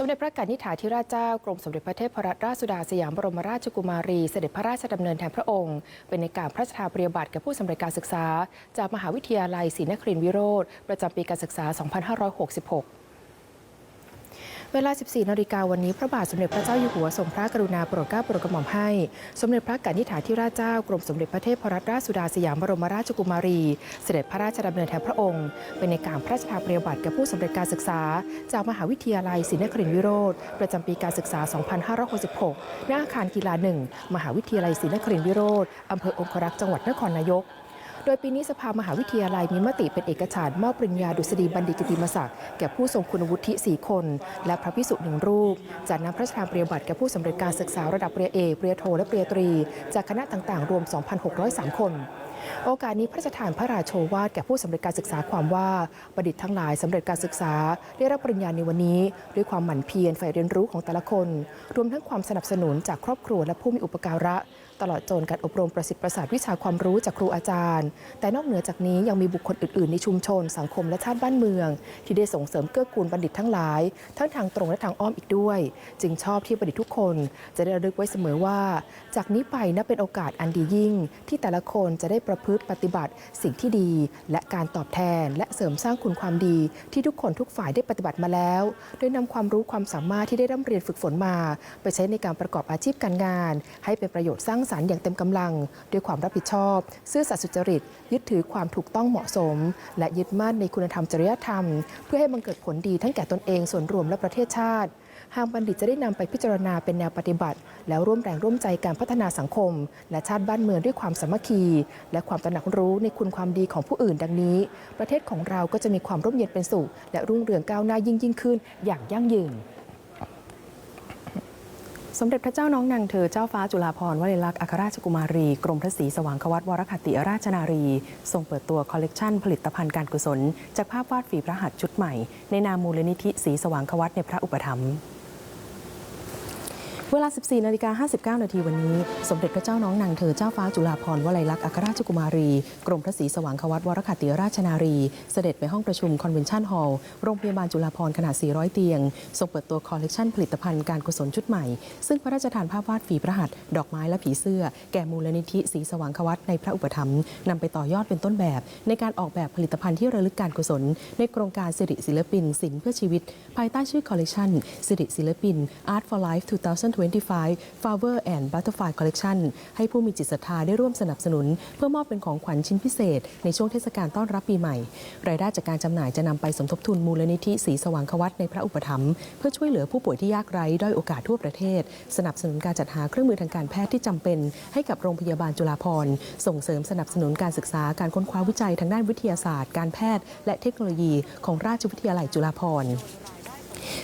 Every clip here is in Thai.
สมเด็จพระกนิษฐาธิราชเจ้ากรมสมเด็จพระเทพรัตนราชสุดาสยามบรมราชกุมารี เสด็จพระราชดำเนินแทนพระองค์ เป็นในการพระราชทานปริญญาบัตรแก่ผู้สำเร็จการศึกษา จากมหาวิทยาลัยศรีนครินทรวิโรธประจำปีการศึกษา 2566 เวลา 14 นาฬิกาวันนี้พระบาทสมเด็จพระเจ้าอยู่หัวทรงพระกรุณาโปรดเกล้าโปรดกระหม่อมให้ สมเด็จพระกนิษฐาธิราชเจ้ากรมสมเด็จพระเทพรัตนราชสุดาสยามบรมราชกุมารี เสด็จพระราชดำเนินแทนพระองค์เป็นในการพระราชทานปริญญาบัตรแก่ผู้สำเร็จการศึกษา จากมหาวิทยาลัยศรีนครินทรวิโรธประจำปีการศึกษา 2566 ณ อาคารกีฬาหนึ่งมหาวิทยาลัยศรีนครินทรวิโรธอำเภอองครักษ์จังหวัดนครนายก ดยปีนี้สภามหาวิทยาลัยมีมติเป็นเอกฉันท์มอบปริญญาดุษฎีบัณฑิตกิติมศักดิ์แก่ผู้ทรงคุณวุฒิ4คน และพระพิสุหนึ่งรูปจากนั้นพระราชทานปริญญาบัตรแก่ผู้สำเร็จการศึกษาระดับปริญญาเอกปริญญาโทและปริญญาตรี จากคณะต่างๆ รวม 2,603 คนโอกาสนี้พระราชทานพระราโชวาทแก่ผู้สำเร็จการศึกษาความว่าบัณฑิตทั้งหลายสำเร็จการศึกษา ได้รับปริญญาในวันนี้ ด้วยความหมั่นเพียรใฝ่เรียนรู้ของแต่ละคน รวมทั้งความสนับสนุนจากครอบครัวและผู้มีอุปการะ ตลอดจนการอบรมประสิทธิ์ประสาทวิชาความรู้จากครูอาจารย์ แต่นอกเหนือจากนี้ยังมีบุคคลอื่น ๆ ในชุมชน สังคมและชาติบ้านเมือง ที่ได้ส่งเสริมเกื้อกูลบัณฑิตทั้งหลาย ทั้งทางตรงและทางอ้อมอีกด้วย จึงชอบที่บัณฑิตทุกคน จะได้ระลึกไว้เสมอว่า จากนี้ไปนับเป็นโอกาสอันดียิ่ง ที่แต่ละคนจะได้ประพฤติปฏิบัติ สิ่งที่ดี และการตอบแทน และเสริมสร้างคุณความดี ที่ทุกคนทุกฝ่ายได้ปฏิบัติมาแล้ว โดยนำความรู้ความสามารถที่ได้ร่ำเรียนฝึกฝนมา ไปใช้ในการประกอบอาชีพการงาน ให้เป็นประโยชน์สร้างสรรค์อย่างเต็มกำลัง ด้วยความรับผิดชอบ ซื่อสัตย์สุจริต ยึดถือความถูกต้องเหมาะสม และยึดมั่นในคุณธรรมจริยธรรม เพื่อให้บังเกิดผลดีทั้งแก่ตนเองส่วนรวมและประเทศชาติหากบัณฑิตจะได้นำไปพิจารณาเป็นแนวปฏิบัติ แล้วร่วมแรงร่วมใจการพัฒนาสังคม และชาติบ้านเมืองด้วยความสามัคคี และความตระหนักรู้ในคุณความดีของผู้อื่นดังนี้ ประเทศของเราก็จะมีความร่มเย็นเป็นสุข และรุ่งเรืองก้าวหน้ายิ่งยิ่งขึ้นอย่างยั่งยืน สมเด็จพระเจ้าน้องนางเธอเจ้าฟ้าจุฬาภรณ์วลัยลักษณ์อัครราชกุมารี กรมพระศรีสว่างควัตวรคติราชนารี ทรงเปิดตัวคอลเลกชันผลิตภัณฑ์การกุศล จากภาพวาดฝีพระหัตถ์ชุดใหม่ ในนามมูลนิธิศรีสว่างควัตในพระอุปถัมภ์ เวลา 14นาฬิกา59 นาทีวันนี้ สมเด็จพระเจ้าน้องนางเธอเจ้าฟ้าจุฬาภรณ์วลัยลักษณ์อัครราชกุมารี กรมพระศรีสว่างควัตวรคติราชนารี เสด็จไปห้องประชุมคอนเวนชั่นฮอลล์โรงพยาบาลจุฬาภรณ์ขนาด 400 เตียง ทรงเปิดตัวคอลเลกชันผลิตภัณฑ์การกุศลชุดใหม่ ซึ่งพระราชทานภาพวาดฝีพระหัตถ์ดอกไม้และผีเสื้อ แก่มูลนิธิศรีสว่างควัตในพระอุปถัมภ์นำไปต่อยอดเป็นต้นแบบ ในการออกแบบผลิตภัณฑ์ที่ระลึกการกุศล ในโครงการสิริศิลปินศิลป์เพื่อชีวิต ภายใต้ชื่อคอลเลกชันสิริศิลปิน Art for Life 2025 Flower and Butterfly Collection ให้ผู้มีจิตศรัทธาได้ร่วมสนับสนุน เพื่อมอบเป็นของขวัญชิ้นพิเศษ ในช่วงเทศกาลต้อนรับปีใหม่ รายได้จากการจำหน่ายจะนำไปสมทบทุนมูลนิธิศรีสว่างควัตในพระอุปถัมภ์เพื่อช่วยเหลือผู้ป่วยที่ยากไร้ด้อยโอกาสทั่วประเทศ สนับสนุนการจัดหาเครื่องมือทางการแพทย์ที่จำเป็น ให้กับโรงพยาบาลจุฬาภรณ์ส่งเสริมสนับสนุนการศึกษาการค้นคว้าวิจัยทางด้านวิทยาศาสตร์ การแพทย์ และเทคโนโลยีของราชวิทยาลัยจุฬาภรณ์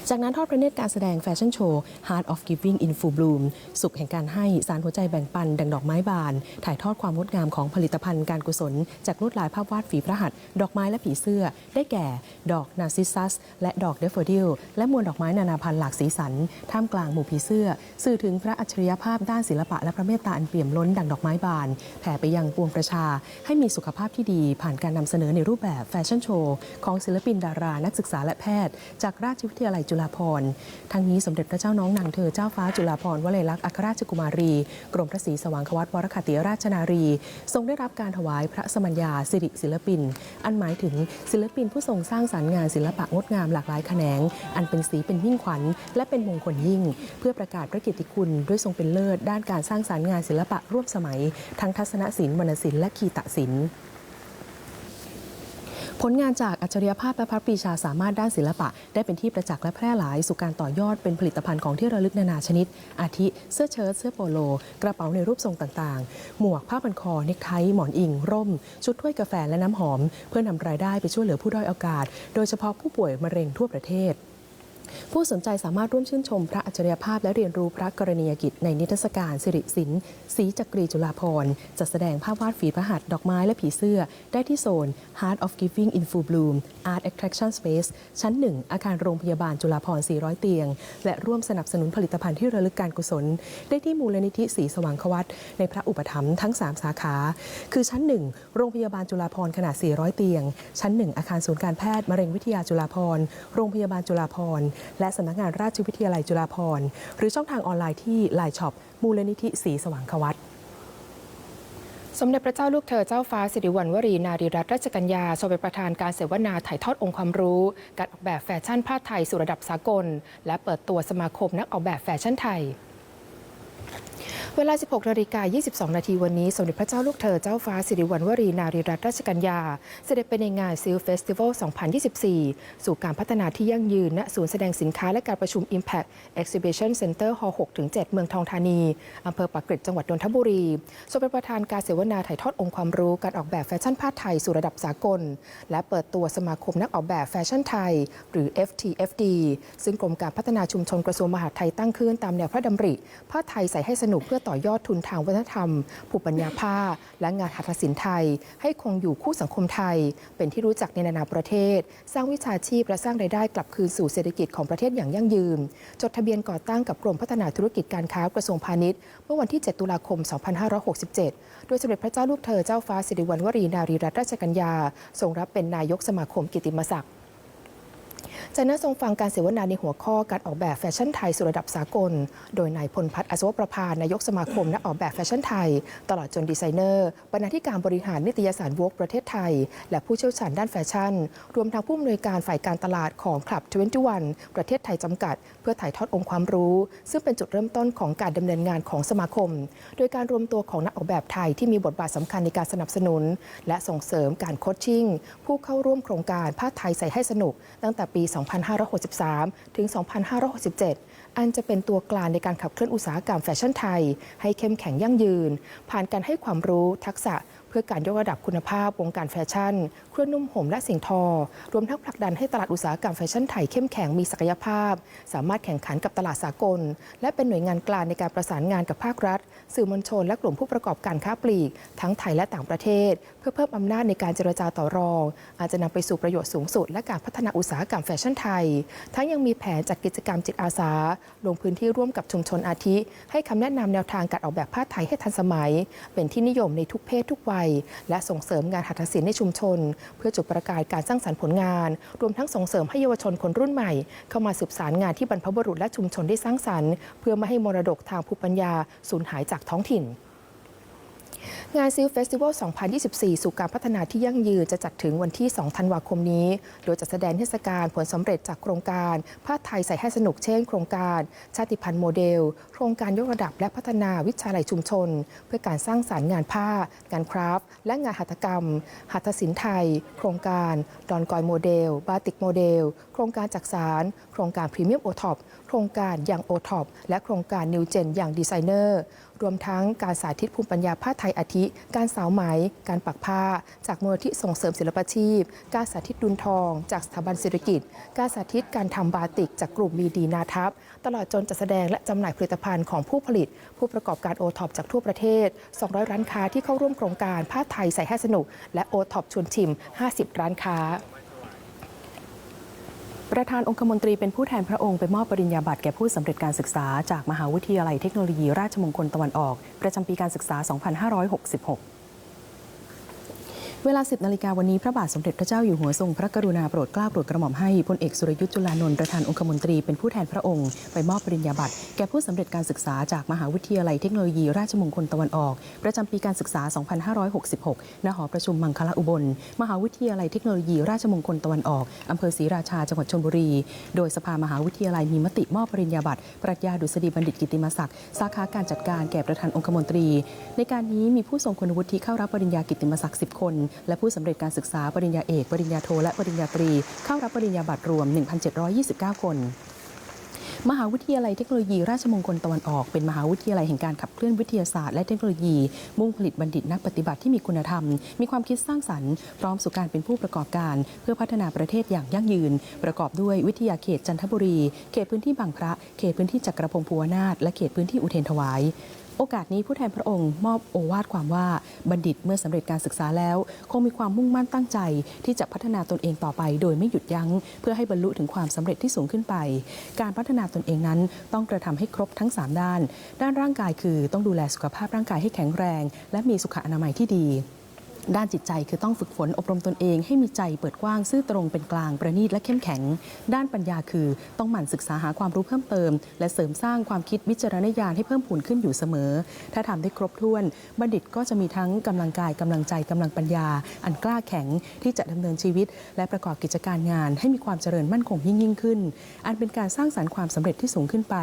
จากนั้นทอดพระเนตรการแสดงแฟชั่นโชว์ Heart of Giving in Full Bloom สุขแห่งการให้สารหัวใจแบ่งปัน ดังดอกไม้บาน ถ่ายทอดความงดงามของผลิตภัณฑ์การกุศล จากลวดลายภาพวาดฝีพระหัตถ์ดอกไม้และผีเสื้อ ได้แก่ ดอกนาซิสซัส และดอกเดฟเฟอร์ดิลและมวลดอกไม้นานาพันธุ์หลากสีสัน ท่ามกลางหมู่ผีเสื้อ สื่อถึงพระอัจฉริยภาพด้านศิลปะและพระเมตตาอันเปี่ยมล้นดังดอกไม้บาน แผ่ไปยังปวงประชา ให้มีสุขภาพที่ดี ผ่านการนำเสนอในรูปแบบแฟชั่นโชว์ของศิลปินดารานักศึกษาและแพทย์ จากราชวิทยาลัยจุฬาภรณ์ทั้งนี้สมเด็จพระเจ้าน้องนางเธอเจ้าฟ้าจุฬาภรณ์วลัยลักษณ์อัครราชกุมารี กรมพระศรีสว่างควัตวรคติราชนารี ทรงได้รับการถวายพระสมัญญาสิริศิลปิน อันหมายถึงศิลปินผู้ทรงสร้างสรรค์งานศิลปะงดงามหลากหลายแขนง อันเป็นสีเป็นยิ่งขวัญ และเป็นมงคลยิ่ง เพื่อประกาศพระเกียรติคุณด้วยทรงเป็นเลิศ ด้านการสร้างสรรค์งานศิลปะร่วมสมัย ทั้งทัศนศิลป์วรรณศิลป์และคีตศิลป์ ผลงานจากอัจฉริยภาพและพระปรีชาสามารถด้านศิลปะ ได้เป็นที่ประจักษ์และแพร่หลาย สู่การต่อยอดเป็นผลิตภัณฑ์ของที่ระลึกนานาชนิด อาทิเสื้อเชิ้ตเสื้อโปโล กระเป๋าในรูปทรงต่างๆ หมวกผ้าพันคอเนคไทหมอนอิง ร่ม ชุดถ้วยกาแฟและน้ำหอม เพื่อนำรายได้ไปช่วยเหลือผู้ด้อยโอกาส โดยเฉพาะผู้ป่วยมะเร็งทั่วประเทศ ผู้สนใจสามารถร่วมชื่นชมพระอัจฉริยภาพและเรียนรู้พระกรณียกิจในนิทรรศการสิริศิลป์ศรีจักรีจุฬาภรณ์จัดแสดงภาพวาดฝีพระหัตถ์ดอกไม้และผีเสื้อ ได้ที่โซน Heart of Giving in Full Bloom Art Attraction Space ชั้น 1 อาคารโรงพยาบาลจุฬาภรณ์ 400 เตียง และร่วมสนับสนุนผลิตภัณฑ์ที่ระลึกการกุศล ได้ที่มูลนิธิศรีสว่างควัตในพระอุปถัมภ์ทั้ง 3 สาขา คือชั้น 1 โรงพยาบาลจุฬาภรณ์ขนาด 400 เตียง ชั้น 1 อาคารศูนย์การแพทย์มะเร็งวิทยาจุฬาภรณ์โรงพยาบาลจุฬาภรณ์และสำนักงานราชวิทยาลัยจุฬาภรณ์ หรือช่องทางออนไลน์ที่ไลน์ช็อปมูลนิธิสีสว่างควัตสมเด็จพระเจ้าลูกเธอเจ้าฟ้าสิริวัณวรีนารีรัตนราชกัญญาทรงเป็นประธานการเสวนาถ่ายทอดองค์ความรู้ การออกแบบแฟชั่นผ้าไทยสู่ระดับสากล และเปิดตัวสมาคมนักออกแบบแฟชั่นไทย เวลา 16นาฬิกา22 นาทีวันนี้ สมเด็จพระเจ้าลูกเธอเจ้าฟ้าสิริวัณวรีนารีรัตนราชกัญญา เสด็จไปในงานซิลเฟสติวัล 2024 สู่การพัฒนาที่ยั่งยืน ณ ศูนย์แสดงสินค้าและการประชุม Impact Exhibition Center Hall 6-7เมืองทองธานี อำเภอปากเกร็ดจังหวัดนนทบุรีทรงเป็นประธานการเสวนาถ่ายทอดองค์ความรู้การออกแบบแฟชั่นผ้าไทยสู่ระดับสากล และเปิดตัวสมาคมนักออกแบบแฟชั่นไทย หรือ FTFD ซึ่งกรมการพัฒนาชุมชนกระทรวงมหาดไทยตั้งขึ้นตามแนวพระดำริผ้าไทยใส่ให้สนุกเพื่อต่อยอดทุนทางวัฒนธรรม ภูมิปัญญาผ้า และงานหัตถศิลป์ไทย ให้คงอยู่คู่สังคมไทย เป็นที่รู้จักในนานาประเทศ สร้างวิชาชีพและสร้างรายได้กลับคืนสู่เศรษฐกิจของประเทศอย่างยั่งยืน จดทะเบียนก่อตั้งกับกรมพัฒนาธุรกิจการค้ากระทรวงพาณิชย์ เมื่อวันที่ 7 ตุลาคม 2567 โดยสมเด็จพระเจ้าลูกเธอเจ้าฟ้าสิริวัณวรีนารีรัตนราชกัญญาทรงรับเป็นนายกสมาคมกิตติมศักดิ์จากนั้นทรงฟังการเสวนาในหัวข้อการออกแบบแฟชั่นไทยสู่ระดับสากล โดยนายพลพัฒน์อสวประพานายกสมาคมนักออกแบบแฟชั่นไทย ตลอดจนดีไซเนอร์ บรรณาธิการบริหารนิตยสารวกประเทศไทย และผู้เชี่ยวชาญด้านแฟชั่น รวมทั้งผู้อำนวยการฝ่ายการตลาดของคลับ21ประเทศไทยจำกัด เพื่อถ่ายทอดองค์ความรู้ ซึ่งเป็นจุดเริ่มต้นของการดำเนินงานของสมาคม โดยการรวมตัวของนักออกแบบไทยที่มีบทบาทสำคัญในการสนับสนุน และส่งเสริมการโคชชิ่งผู้เข้าร่วมโครงการผ้าไทยใส่ให้สนุก ตั้งแต่ปี2563 ถึง 2567 อันจะเป็นตัวกลางในการขับเคลื่อนอุตสาหกรรมแฟชั่นไทย ให้เข้มแข็งยั่งยืน ผ่านการให้ความรู้ทักษะ พื่อการยกระดับคุณภาพวงการแฟชั่น เครื่องนุ่มห่มและสิ่งทอ รวมทั้งผลักดันให้ตลาดอุตสาหกรรมแฟชั่นไทยเข้มแข็งมีศักยภาพ สามารถแข่งขันกับตลาดสากล และเป็นหน่วยงานกลางในการประสานงานกับภาครัฐ สื่อมวลชน และกลุ่มผู้ประกอบการค้าปลีก ทั้งไทยและต่างประเทศ เพื่อเพิ่มอำนาจในการเจรจาต่อรอง อาจจะนำไปสู่ประโยชน์สูงสุด และการพัฒนาอุตสาหกรรมแฟชั่นไทย ทั้งยังมีแผนจัดกิจกรรมจิตอาสา ลงพื้นที่ร่วมกับชุมชนอาทิ ให้คำแนะนำแนวทางการออกแบบผ้าไทยให้ทันสมัย เป็นที่นิยมในทุกเพศทุกวัยและส่งเสริมงานหัตถศิลป์ในชุมชน เพื่อจุดประกายการสร้างสรรค์ผลงาน รวมทั้งส่งเสริมให้เยาวชนคนรุ่นใหม่ เข้ามาสืบสารงานที่บรรพบุรุษและชุมชนได้สร้างสรรค์ เพื่อไม่ให้มรดกทางภูมิปัญญาสูญหายจากท้องถิ่น งานซิลเฟสติวัล 2024 สู่การพัฒนาที่ยั่งยืนจะจัดถึงวันที่ 2 ธันวาคมนี้ โดยจะแสดงเทศกาลผลสำเร็จจากโครงการผ้าไทยใส่ให้สนุกเช่น โครงการชาติพันธุ์โมเดล โครงการยกระดับและพัฒนาวิชาลัยชุมชน เพื่อการสร้างสารรค์งานผ้า งานคราฟต์และงานหัตถกรรม หัตถศิลป์ไทย โครงการดอนกอยโมเดล บาติกโมเดล โครงการจักสารโครงการพรีเมียมโอท็อปโครงการยังโอท็อปและโครงการนิวเจนอย่างดีไซเนอร์รวมทั้งการสาธิตภูมิปัญญาผ้าไทยอาทิ การสาวไหม การปักผ้า จากมูลที่ส่งเสริมศิลปาชีพ การสาธิตดุนทอง จากสถาบันเศรษฐกิจการสาธิตการทำบาติก จากกลุ่มมีดีนาทับตลอดจนจัดแสดงและจำหน่ายผลิตภัณฑ์ของผู้ผลิต ผู้ประกอบการโอท็อปจากทั่วประเทศ 200 ร้านค้าที่เข้าร่วมโครงการผ้าไทยใส่ให้สนุก และโอท็อปชวนชิม 50 ร้านค้า ประธานองคมนตรีเป็นผู้แทนพระองค์ไปมอบปริญญาบัตรแก่ผู้สำเร็จการศึกษาจากมหาวิทยาลัยเทคโนโลยีราชมงคลตะวันออก ประจำปีการศึกษา 2566 เวลา 10 นาฬิกาวันนี้พระบาทสมเด็จพระเจ้าอยู่หัวทรงพระกรุณาโปรดเกล้าโปรดกระหม่อมให้พลเอกสุรยุทธ์จุลานนท์ประธานองคมนตรีเป็นผู้แทนพระองค์ไปมอบปริญญาบัตรแก่ผู้สำเร็จการศึกษาจากมหาวิทยาลัยเทคโนโลยีราชมงคลตะวันออก ประจำปีการศึกษา 2566 ณ หอประชุมมังคละอุบล มหาวิทยาลัยเทคโนโลยีราชมงคลตะวันออกอำเภอศรีราชาจังหวัดชลบุรี โดยสภามหาวิทยาลัยมีมติมอบปริญญาบัตรปรัชญาดุษฎีบัณฑิตกิติมศักดิ์สาขาการจัดการแก่ประธานองคมนตรี ในการนี้มีผู้ทรงคุณวุฒิเข้ารับปริญญากิติมศักดิ์10 คนและผู้สำเร็จการศึกษาปริญญาเอก ปริญญาโท และปริญญาตรี เข้ารับปริญญาบัตรรวม 1,729 คนมหาวิทยาลัยเทคโนโลยีราชมงคลตะวันออก เป็นมหาวิทยาลัยแห่งการขับเคลื่อนวิทยาศาสตร์และเทคโนโลยี มุ่งผลิตบัณฑิตนักปฏิบัติที่มีคุณธรรม มีความคิดสร้างสรรค์ พร้อมสู่การเป็นผู้ประกอบการ เพื่อพัฒนาประเทศอย่างยั่งยืน ประกอบด้วยวิทยาเขตจันทบุรี เขตพื้นที่บางพระ เขตพื้นที่จักรพงศ์ภูวนาถและเขตพื้นที่อุเทนถวาย โอกาสนี้ผู้แทนพระองค์มอบโอวาทความว่าบัณฑิตเมื่อสำเร็จการศึกษาแล้ว คงมีความมุ่งมั่นตั้งใจ ที่จะพัฒนาตนเองต่อไป โดยไม่หยุดยัง้ง เพื่อให้บรรลุถึงความสำเร็จที่สูงขึ้นไป การพัฒนาตนเองนั้นต้องกระทำให้ครบทั้ง 3 ด้าน ด้านร่างกายคือต้องดูแลสุขภาพร่างกายให้แข็งแรง และมีสุขอนามัยที่ดี ด้านจิตใจคือต้องฝึกฝนอบรมตนเอง ให้มีใจเปิดกว้างซื่อตรงเป็นกลางประณีตและเข้มแข็ง ด้านปัญญาคือต้องหมั่นศึกษาหาความรู้เพิ่มเติม และเสริมสร้างความคิดวิจารณญาณให้เพิ่มพูนขึ้นอยู่เสมอ ถ้าทำได้ครบถ้วน บัณฑิตก็จะมีทั้งกำลังกายกำลังใจกำลังปัญญา อันกล้าแข็งที่จะดำเนินชีวิต และประกอบกิจการงาน ให้มีความเจริญมั่นคงยิ่งยิ่งขึ้น อันเป็นการสร้างสรรค์ความสำเร็จที่สูงขึ้นไป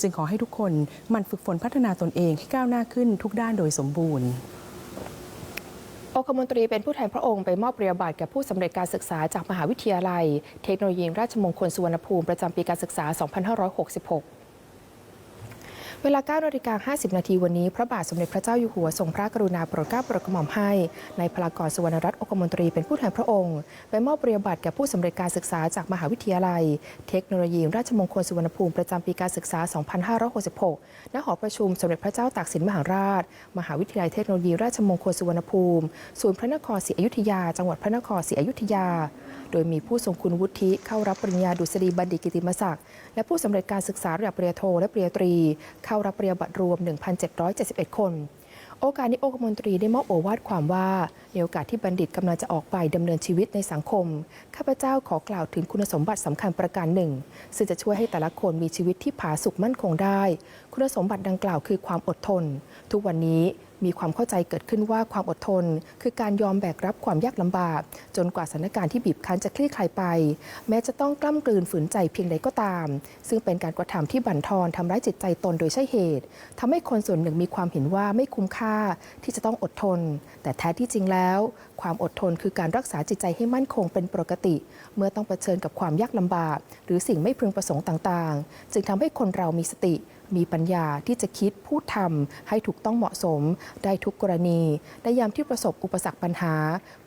จึงขอให้ทุกคนหมั่นฝึกฝนพัฒนาตนเองให้ก้าวหน้าขึ้นทุกด้านโดยสมบูรณ์ องคมนตรีเป็นผู้แทนพระองค์ไปมอบปริญญาบัตรแก่ผู้สำเร็จการศึกษาจากมหาวิทยาลัย เทคโนโลยีราชมงคลสุวรรณภูมิประจำปีการศึกษา 2566 เวลา9นาฬิกา50 นาทีวันนี้ พระบาทสมเด็จพระเจ้าอยู่หัวทรงพระกรุณาโปรดเกล้าโปรดกระหม่อมให้ในพลากรสุวรรณรัตน์องคมนตรีเป็นผู้แทนพระองค์ไปมอบปริญญาบัตรแก่ผู้สำเร็จการศึกษาจากมหาวิทยาลัย เทคโนโลยีราชมงคลสุวรรณภูมิประจำปีการศึกษา 2566 ณ หอประชุมสมเด็จพระเจ้าตากสินมหาราช มหาวิทยาลัยเทคโนโลยีราชมงคลสุวรรณภูมิ ศูนย์พระนครศรีอยุธยา จังหวัดพระนครศรีอยุธยา โดยมีผู้ทรงคุณวุฒิเข้ารับปริญญาดุษฎีบัณฑิตกิติมศักดิ์และผู้สำเร็จการศึกษาระดับปริญญาโทและปริญญาตรี เข้ารับปริญญาบัตรรวม 1,771 คน โอกาสนี้องคมนตรีได้มอบโอวาทความว่าในโอกาสที่บัณฑิตกำลังจะออกไปดำเนินชีวิตในสังคม ข้าพเจ้าขอกล่าวถึงคุณสมบัติสำคัญประการหนึ่ง ซึ่งจะช่วยให้แต่ละคนมีชีวิตที่ผาสุกมั่นคงได้ คุณสมบัติดังกล่าวคือความอดทน ทุกวันนี้ มีความเข้าใจเกิดขึ้นว่าความอดทน คือการยอมแบกรับความยากลำบาก จนกว่าสถานการณ์ที่บีบคั้นจะคลี่คลายไป แม้จะต้องกล้ำกลืนฝืนใจเพียงใดก็ตาม ซึ่งเป็นการกระทำที่บั่นทอนทำร้ายจิตใจตนโดยใช่เหตุทำให้คนส่วนหนึ่งมีความเห็นว่าไม่คุ้มค่าที่จะต้องอดทน แต่แท้ที่จริงแล้ว ความอดทนคือการรักษาจิตใจให้มั่นคงเป็นปกติ เมื่อต้องเผชิญกับความยากลำบาก หรือสิ่งไม่พึงประสงค์ต่างๆ จึงทำให้คนเรามีสติ มีปัญญาที่จะคิดพูดทำให้ถูกต้องเหมาะสม ได้ทุกกรณีในยามที่ประสบอุปสรรคปัญหา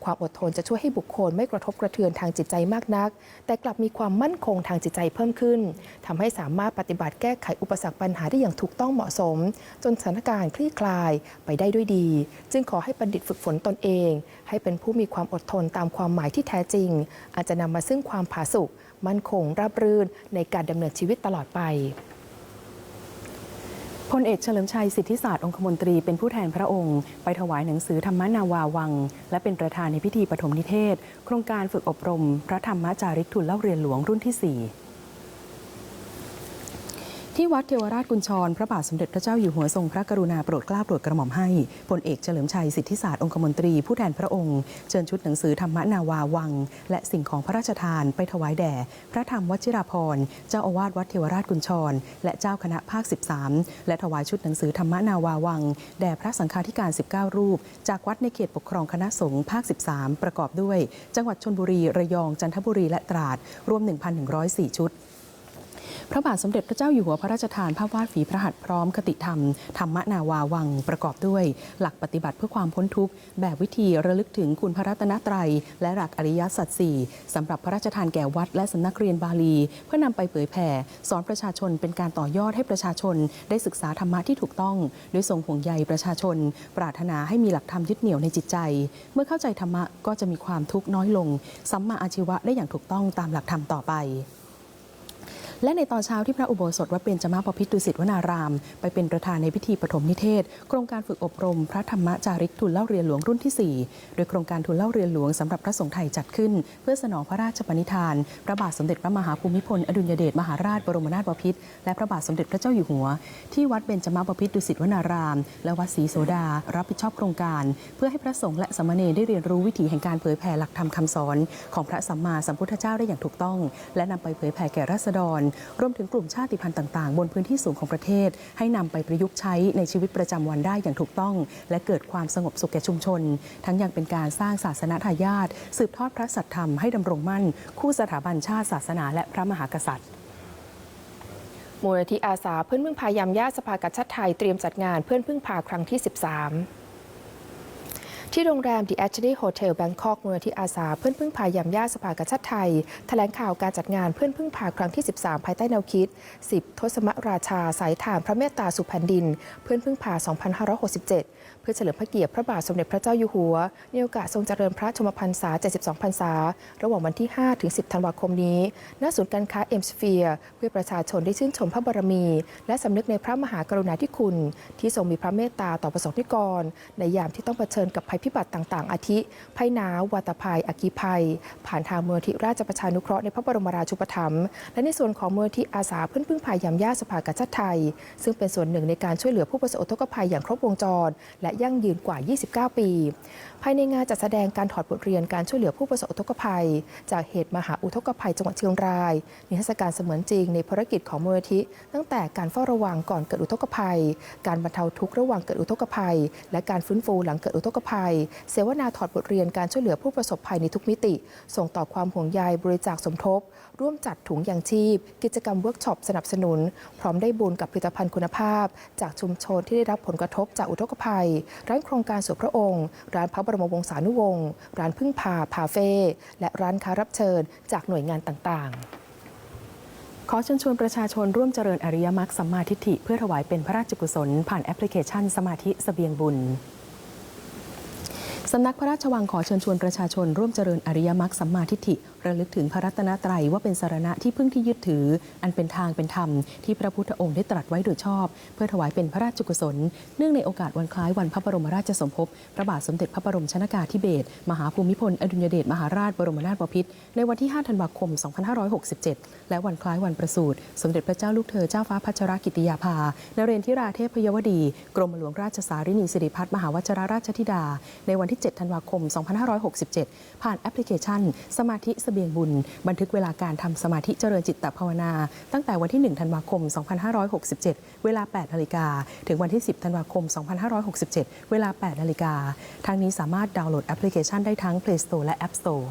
ความอดทนจะช่วยให้บุคคลไม่กระทบกระเทือนทางจิตใจมากนัก แต่กลับมีความมั่นคงทางจิตใจเพิ่มขึ้นทำให้สามารถปฏิบัติแก้ไขอุปสรรคปัญหาได้อย่างถูกต้องเหมาะสม จนสถานการณ์คลี่คลายไปได้ด้วยดี จึงขอให้บัณฑิตฝึกฝนตนเอง ให้เป็นผู้มีความอดทนตามความหมายที่แท้จริง อาจจะนำมาซึ่งความผาสุกมั่นคงราบรื่นในการดำเนินชีวิตตลอดไปพลเอกเฉลิมชัยสิทธิศาสตร์องคมนตรีเป็นผู้แทนพระองค์ ไปถวายหนังสือธรรมนาวาวัง และเป็นประธานในพิธีปฐมนิเทศ โครงการฝึกอบรม พระธรรมจาริกทุนเล่าเรียนหลวงรุ่นที่ 4 ที่วัดเทวราชกุญชร พระบาทสมเด็จพระเจ้าอยู่หัวทรงพระกรุณาโปรดเกล้าโปรดกระหม่อมให้พลเอกเฉลิมชัยสิทธิศาสตร์องคมนตรีผู้แทนพระองค์ เชิญชุดหนังสือธรรมนาวาวัง และสิ่งของพระราชทานไปถวายแด่ พระธรรมวชิราภรณ์เจ้าอาวาสวัดเทวราชกุญชร และเจ้าคณะภาค 13 และถวายชุดหนังสือธรรมนาวาวัง แด่พระสังฆาธิการ 19 รูป จากวัดในเขตปกครองคณะสงฆ์ภาค 13 ประกอบด้วย จังหวัดชนบุรีระยองจันทบุรีและตราดรวม 1,104 ชุด พระบาทสมเด็จพระเจ้าอยู่หัวพระราชทานภาพวาดฝีพระหัตถ์พร้อมคติธรรม ธรรมนาวาวังประกอบด้วย หลักปฏิบัติเพื่อความพ้นทุกข์ แบบวิธีระลึกถึงคุณพระรัตนตรัย และหลักอริยสัจสี่สำหรับพระราชทานแก่วัด และสำนักเรียนบาลี เพื่อนำไปเผยแผ่ สอนประชาชนเป็นการต่อยอดให้ประชาชน ได้ศึกษาธรรมะที่ถูกต้องด้วยทรงห่วงใยประชาชน ปรารถนาให้มีหลักธรรมยึดเหนี่ยวในจิตใจ เมื่อเข้าใจธรรมะก็จะมีความทุกข์น้อยลงสัมมาอาชีวะได้อย่างถูกต้องตามหลักธรรมต่อไป และในตอนเช้าที่พระอุโบสถวัดเบญจมาบพิตรดุสิตวนาราม ไปเป็นประธานในพิธีปฐมนิเทศ โครงการฝึกอบรม พระธรรมจาริกทุนเล่าเรียนหลวงรุ่นที่ 4 โดยโครงการทุนเล่าเรียนหลวงสำหรับพระสงฆ์ไทยจัดขึ้น เพื่อสนองพระราชปณิธาน พระบาทสมเด็จพระมหาภูมิพลอดุลยเดชมหาราชบรมนาถบพิตรและพระบาทสมเด็จพระเจ้าอยู่หัว ที่วัดเบญจมาบพิตรดุสิตวนาราม และวัดศรีโสดา รับผิดชอบโครงการ เพื่อให้พระสงฆ์และสมเณรได้เรียนรู้วิถีแห่งการเผยแผ่หลักธรรมคำสอน ของพระสัมมาสัมพุทธเจ้าได้อย่างถูกต้อง และนำไปเผยแผ่แก่ราษฎรรวมถึงกลุ่มชาติพันธุ์ต่างๆ บนพื้นที่สูงของประเทศ ให้นำไปประยุกต์ใช้ในชีวิตประจำวันได้อย่างถูกต้อง และเกิดความสงบสุขแก่ชุมชน ทั้งยังเป็นการสร้างศาสนาทายาทสืบทอดพระสัทธรรมให้ดำรงมั่น คู่สถาบันชาติศาสนา และพระมหากษัตริย์มูลนิธิอาสาเพื่อนพึ่งพายามญาติสภากาชาติไทยเตรียมจัดงานเพื่อนพึ่งพาครั้งที่ 13 ที่โรงแรม The a c h e r y Hotel Bangkok มูลนิธิอาสาเพื่อนพึ่งพายามญาสภากาชาติไทย แถลงข่าวการจัดงานเพื่อนพึ่งพาครั้งที่ 13 ภายใต้แนวคิด 10 ทศมราชาสายฐานพระเมตตาสู่แผ่นดิน เพื่อนพึ่งพา 2567 เพื่อเฉลิมพระเกียรติพระบาทสมเด็จพระเจ้าอยู่หัวในโอกาสทรงเจริญพระชมพรรษา 72 พรรษา ระหว่างวันที่ 5 ถึง 10 ธันวาคมนี้ ณ ศูนย์การค้าเอ็มสเฟียร์เพื่อประชาชนได้ชื่นชมพระบารมี และสำนึกในพระมหากรุณาธิคุณ ที่ทรงมีพระเมตตาต่อประสบนิกร ในยามที่ต้องเผชิญกับภัยพิบัติต่างๆ อาทิ ภัยหนาววัตภัยอัคคีภัย ผ่านทางมูลที่ราชประชานุเคราะห์ในพระบรมราชูปถัมภ์และในส่วนของมูลที่อาสาเพื่อนพึ่งภัยยามย่าสภากาชาติไทย ซึ่งเป็นส่วนหนึ่งในการช่วยเหลือผู้ประสบอุทกภัยอย่างครบวงจร และยั่งยืนกว่า 29 ปี ภายในงานจัดแสดงการถอดบทเรียนการช่วยเหลือผู้ประสบอุทกภัย จากเหตุมหาอุทกภัยจังหวัดเชียงราย นิทรรศการเสมือนจริงในภารกิจของมูลนิธิตั้งแต่การเฝ้าระวังก่อนเกิดอุทกภัย การบรรเทาทุกข์ระหว่างเกิดอุทกภัย และการฟื้นฟูหลังเกิดอุทกภัยเสวนาถอดบทเรียนการช่วยเหลือผู้ประสบภัยในทุกมิติ ส่งต่อความห่วงใยบริจาคสมทบ ร่วมจัดถุงยางชีพ กิจกรรมเวิร์กช็อปสนับสนุน พร้อมได้บุญกับผลิตภัณฑ์คุณภาพ จากชุมชนที่ได้รับผลกระทบจากอุทกภัย ร้านโครงการส่วนพระองค์ ร้านพระบรมวงศานุวงศ์ร้านพึ่งพาพาเฟ่และร้านค้ารับเชิญ จากหน่วยงานต่างๆขอเชิญชวนประชาชนร่วมเจริญอริยมรรคสัมมาทิฏฐิเพื่อถวายเป็นพระราชกุศล ผ่านแอปพลิเคชันสมาธิเสบียงบุญ สำนักพระราชวังขอเชิญชวนประชาชนร่วมเจริญอริยมรรคสัมมาทิฏฐิระลึกถึงพระรัตนตรัยว่าเป็นสารณะที่พึ่งที่ยึดถือ อันเป็นทางเป็นธรรมที่พระพุทธองค์ได้ตรัสไว้โดยชอบ เพื่อถวายเป็นพระราชกุศล เนื่องในโอกาสวันคล้ายวันพระบรมราชสมภพพระบาทสมเด็จพระบรมชนากาธิเบศรมหาภูมิพลอดุลยเดชมหาราชบรมนาถบพิตรในวันที่ 5 ธันวาคม 2567 และวันคล้ายวันประสูติสมเด็จพระเจ้าลูกเธอเจ้าฟ้าพัชรกิติยาภานเรนทิราเทพยวดี กรมหลวงราชสารินีสิริพัฒน์มหาวชรราชธิดา ในวันที่7 ธันวาคม 2567 ผ่านแอปพลิเคชัน สมาธิเสบียงบุญ บันทึกเวลาการทำสมาธิเจริญจิตตภาวนา ตั้งแต่วันที่ 1 ธันวาคม 2567 เวลา 8 นาฬิกา ถึงวันที่ 10 ธันวาคม 2567 เวลา 8 นาฬิกาทางนี้สามารถดาวน์โหลดแอปพลิเคชันได้ทั้ง Play Store และ App Store